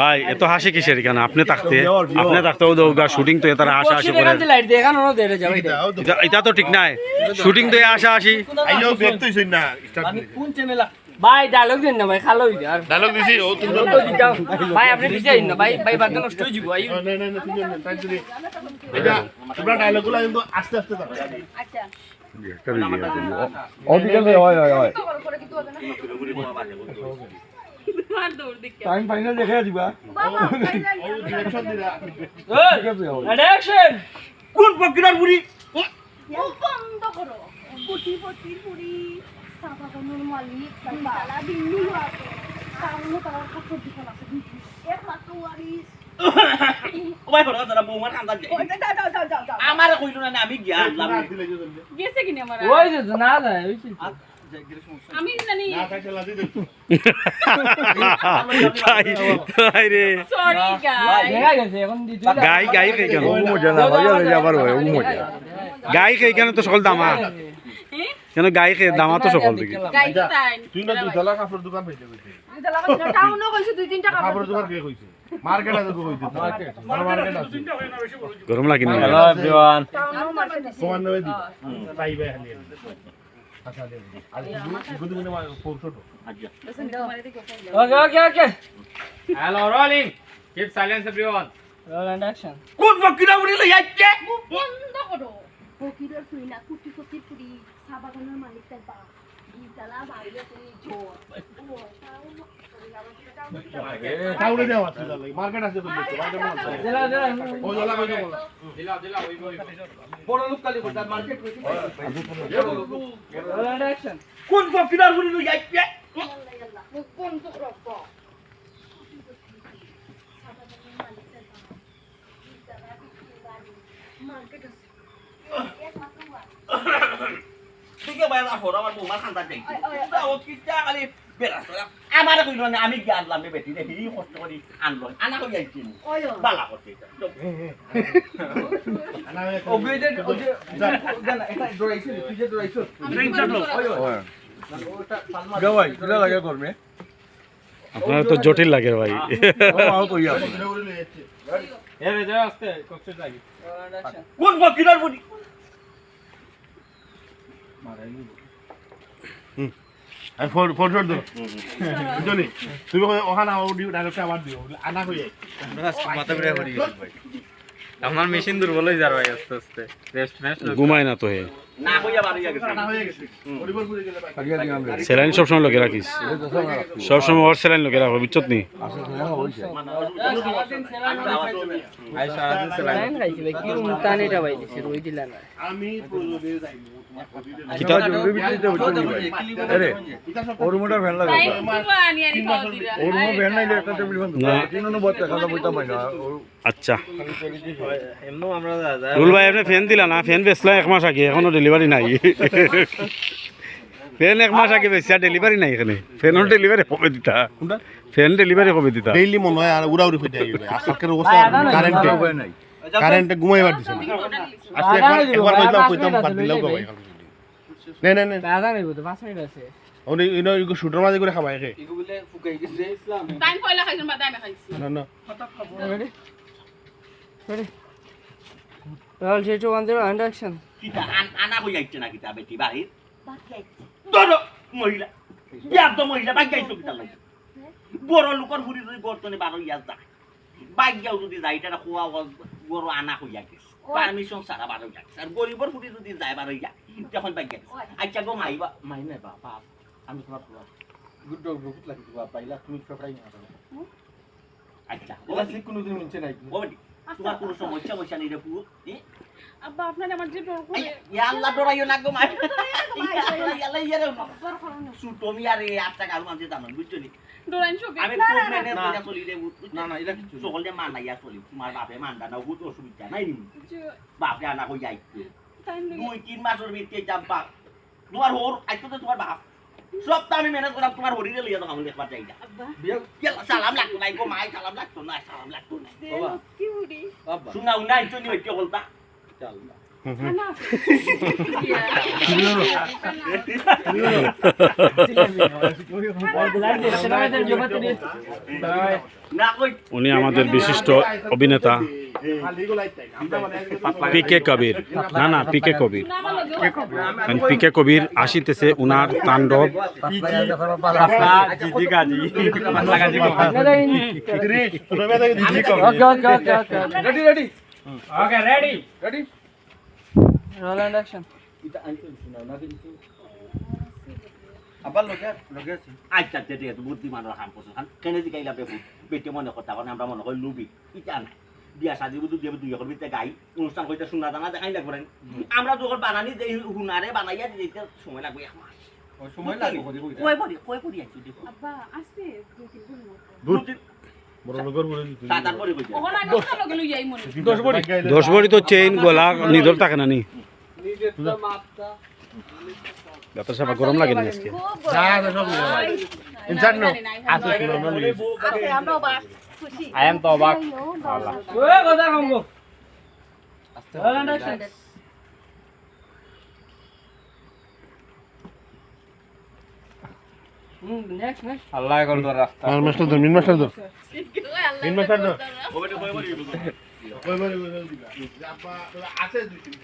ভাই এত হাসি কিসের কেন আপনি থাকতে আপনি থাকতে ও দৌগা শুটিং তো এতারা হাসা হাসি করে। এটা এটা তো ঠিক নাই। শুটিং তো কোন চ্যানেল ভাই ডায়লগ দেন না ভাই খালো ডায়লগ দিছি ও তুমি ভাই আপনি পিছে না ভাই ভাই বাদ নষ্ট হয়ে যাব আই না না না তিনজন না টাইম দিদি এটা তোমরা ডায়লগগুলো কিন্তু আস্তে আস্তে আচ্ছা হয় হয় হয় টাইম ফাইনাল দেখে দিবা হবে। অ্যাকশন কোন প্রক্রিয়ার বুড়ি ও বন্ধ করো। কোটিপতির পুরি সাবাগনুর মালিক তালা দিল্লি আছে। সামনে তার কাছে দোকান আছে এক ওয়ারিস ভাই হলো যারা বৌমা ঠান্ডা যায় যাও যাও যাও যাও যাও আমার কইলো না আমি গিয়া আনলাম। দিলে যে জলদি গেছে কিনে আমার ওই যে না যায় আমি জানি। না কাছে লাগি দে তাই তাই রে। সরি গাইস দেখা গেছে এখন গাই গাই খাই কেন? ও মজা না হয় ও মজা। গাই কেন তো সকল দামা? কেন গাই খাই দামা তো সকল দিকে? গাইস তুই না দুই তলা কাপড় দোকান পেতে কইছে টাউনও কইছে দুই তিনটা কাপড় কাপড় দোকান কে কইছে? মার্কেট আছে কইছে। মার্কেট মার্কেট আছে। গরম লাগি না টাউনও মার্কেট আছে। সমান নয় দি। তাই হালি okay okay okay Hello, rolling. Keep silence, everyone. Roll and action কোন প্রক্রিয়া বুড়ি যাচ্ছে বন্ধ করো ফকিরের পুরি না কোটিপতির পুরি সাবাগনুর মালিক তার বা দুইতলা বাড়ি আছে জোর ও দেওয়া আছে মার্কেট আছে কইছে মার্কেট আছে দিলা দিলা ও জেলা কইছে বলা জেলা জেলা ওই. বড় লোক কালি বলতা মার্কেট কইছে কোন এন্ড অ্যাকশন কোন প্রক্রিয়া বুড়ি লই যাচ্ছে আল্লাহ আল্লাহ মুখ বন্ধ করো বাবা। সাবাগনুর মালিক তার বা দুইতলা বিক্রি বাড়ি মার্কেট আছে এক লাখ ওয়ারিস আমার খালি আমার কইলো না আমি গিয়া আনলাম বেটি রে হি কষ্ট করি আনলো। আনা কই যাইছি বালা করতে আনা অগ্রিদের জানা এটা ডরাইছে তুই যে ডরাইছ গা ভাই কিলা লাগে করবে। আপনার তো জটিল লাগে ভাই। lagi. কোন প্রক্রিয়ার বুড়ি আর ফোন ফোন শট দাও বুঝলি তুমি ওখানে অডিও ডাইরেক্ট আবার দিও। আনা কই যাই মাথা ঘুরে পড়ি গেল ভাই আমার মেশিন দুর্বল হয়ে যাবে আস্তে আস্তে। রেস্ট ঘুমায় না তো হে। হয়ে স্যালাইন সবসময় লোকে রাখিস। সব আছে সবসময় ওর স্যালাইন লোকে রাখো বুঝছত নি? আচ্ছা এমনো রুল ভাই আপনি ফ্যান দিলা না? ফ্যান বেচলাম এক মাস আগে এখনও ডেলিভারি নাই। ফ্যান এক মাস আগে বেচছি আর ডেলিভারি নাই এখানে। ফ্যানের ডেলিভারি কবে দিতা। ফ্যান ডেলিভারি কবে দিতা। ডেইলি মনে হয় আর উড়া উড়ি হয়ে যায় আজকের অবস্থা কারেন্টে নাই। কারেন্টে ঘুমাইবার দিছে না। আজকে একবার একবার কইতাম কইতাম বাদ দিলেও কই না না না। দাদা নেব তো 5 মিনিট আছে। ওনি ইনো ইগো শুটার মাঝে করে খাবাই কে টাইম পয়লা খাইছেন বা টাইমে খাইছি। না না। Ready ready roll 3 2 1 0 and action কিতা আন- আনা কই না কিতা বেটি বাড়ির বাকি ধরো মহিলা। ইয়ার মহিলা বাই যাইছো কিতা লাগে বড় লোকের ফুরি যদি বর্তনে বারো ইয়ার যায়। বাইক যাও যদি যাই এটা খোয়া বড় আনা হইয়া গেছে পারমিশন সারা বারো যাচ্ছে আর গরিবর ফুরি যদি যায় বারো ইয়া তখন বাইক গেছে আচ্ছা গো মাই বা মাই নাই বাবা আমি তোমার খোয়া গুড গুড লাগি বাবা পাইলা তুমি ফ্রাই না আচ্ছা ও ওলা কোনদিন মিনছে নাই। ও তোমার কোনো সমস্যা মস্যা নেই রে পুরো আব্বা আপনার আমার যে ডর করে আল্লাহ ডরাইও না গো মাই ইয়াল্লা ইয়ারে ডর করে না। সুটমি আরে আটটা কারু মানছে জানো বুঝছ নি? ডরাইন সবে আমি না খুব না। না মেনে বুঝা চলি রে না? না এটা কিছু সকলে মানাইয়া চলি তোমার বাপে মানডা না বহুত অসুবিধা নাই নি? বাপে আনা হই যাই দুই তিন মাসের ভিতরে যাম বাপ। তোমার হোর আইতো তো তোমার বাপ। সব তো আমি ম্যানেজ করলাম তোমার হরিরে লিয়ে তো আমি দেখবার সালাম লাগতো নাই গো মাই সালাম লাগতো না সালাম লাগতো না। কি উড়ি শুনা উনা আইতো নি হইতে বলতা। খানা আছে না কই উনি আমাদের বিশিষ্ট অভিনেতা। খালি গুলাই তাই আমরা মানে পি কে কবির। না না পি কে কবির। না আমার লগে পি কে কবির আসিতেছে উনার তাণ্ডব। কম okay ready ready okay ready ready roll and action আবার লগে লগে আছে আচ্ছা আচ্ছা ঠিক আছে বুদ্ধিমানের হাম পছন্দ খান কেনে জিকাইলা বেবু বেটে মনে কথা মানে আমরা মনে করি লুবি ইটা নাই বিয়া সাজি বুধু দিয়ে দুই এখন বিতে গাই অনুষ্ঠান কইতে শোনা দানা দেখাই লাগবে আমরা যখন বানানি যে হুনারে বানাইয়া দিতে সময় লাগবে এক মাস সময় লাগবে কই কই কই পড়ি কই পড়ি আছি দেখো আব্বা আসতে দুই তিন দিন মতো দুধ দশ বড়ি তো চেইন গলা নিদর থাকে না নি যাত্রা সভা গরম লাগে না আজকে আই তো অবাক ওই আল্লাহ কল তোর রাস্তা আর মাস্টার ধর মিন মাস্টার ধর মিন মাস্টার ধর পড়ি কই পড়ি কই মারি আছে দুই তিন